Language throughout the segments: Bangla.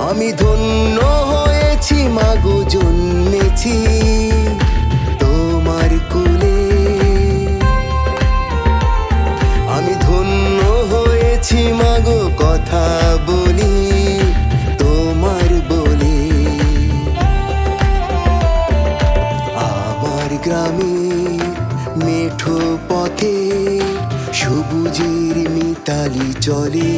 আমি ধন্য হয়েছি, মাগু জন্মেছি তোমার কুলে। আমি ধন্য হয়েছি, মাগু কথা বলি তোমার বলে। আমার গ্রামে মেঠো পথে সবুজের মিতালি চলে।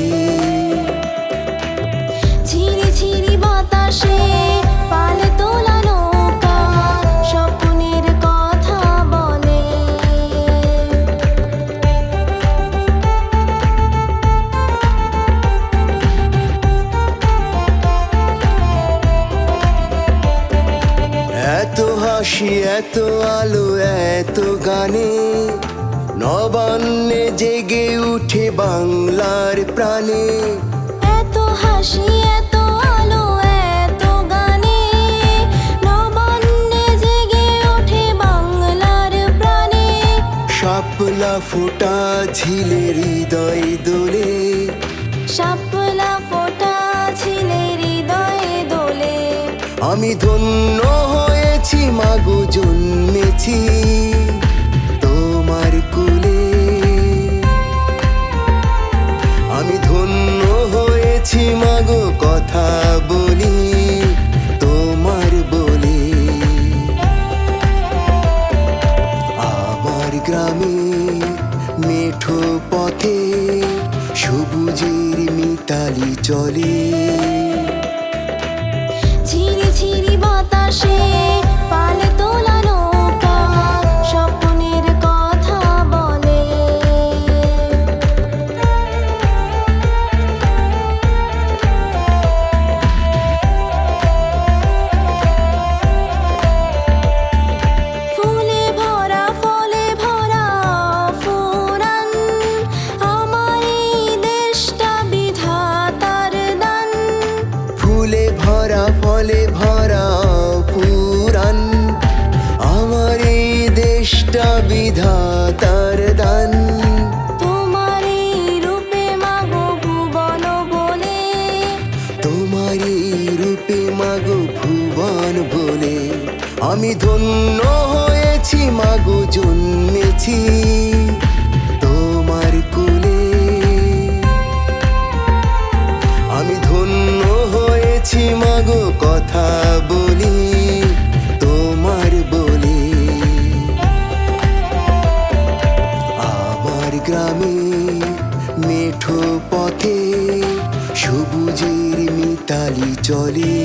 হাসি এত আলো এত গানে। নবান্নে জেগে উঠে বাংলার প্রাণে। এত হাসি এত আলো এত গানে। নবান্নে জেগে ওঠে বাংলার প্রাণে। শাপলা ফোটা ঝিলে হৃদয় দোলে। শাপলা ফোটা ছিলে হৃদয়ে দোলে। আমি ধন্য হয়েছি মাগো, জন্মেছি তোমার কুলে। আমি ধন্য হয়েছি মাগো, কথা বলি তোমার বলে। আমার গ্রামে মেঠো পথে সবুজের মিতালি চলে। ভরা ফলে ভরা পুরান আমার এই দেশটা বিধাতার দান। তোমার এই রূপে মাগো ভুবন বলে। তোমার রূপে মাগো ভুবন বলে। আমি ধন্য কথা বলি তোমার বলে। আমার গ্রামে মেঠো পথে সবুজের মিতালি চলে।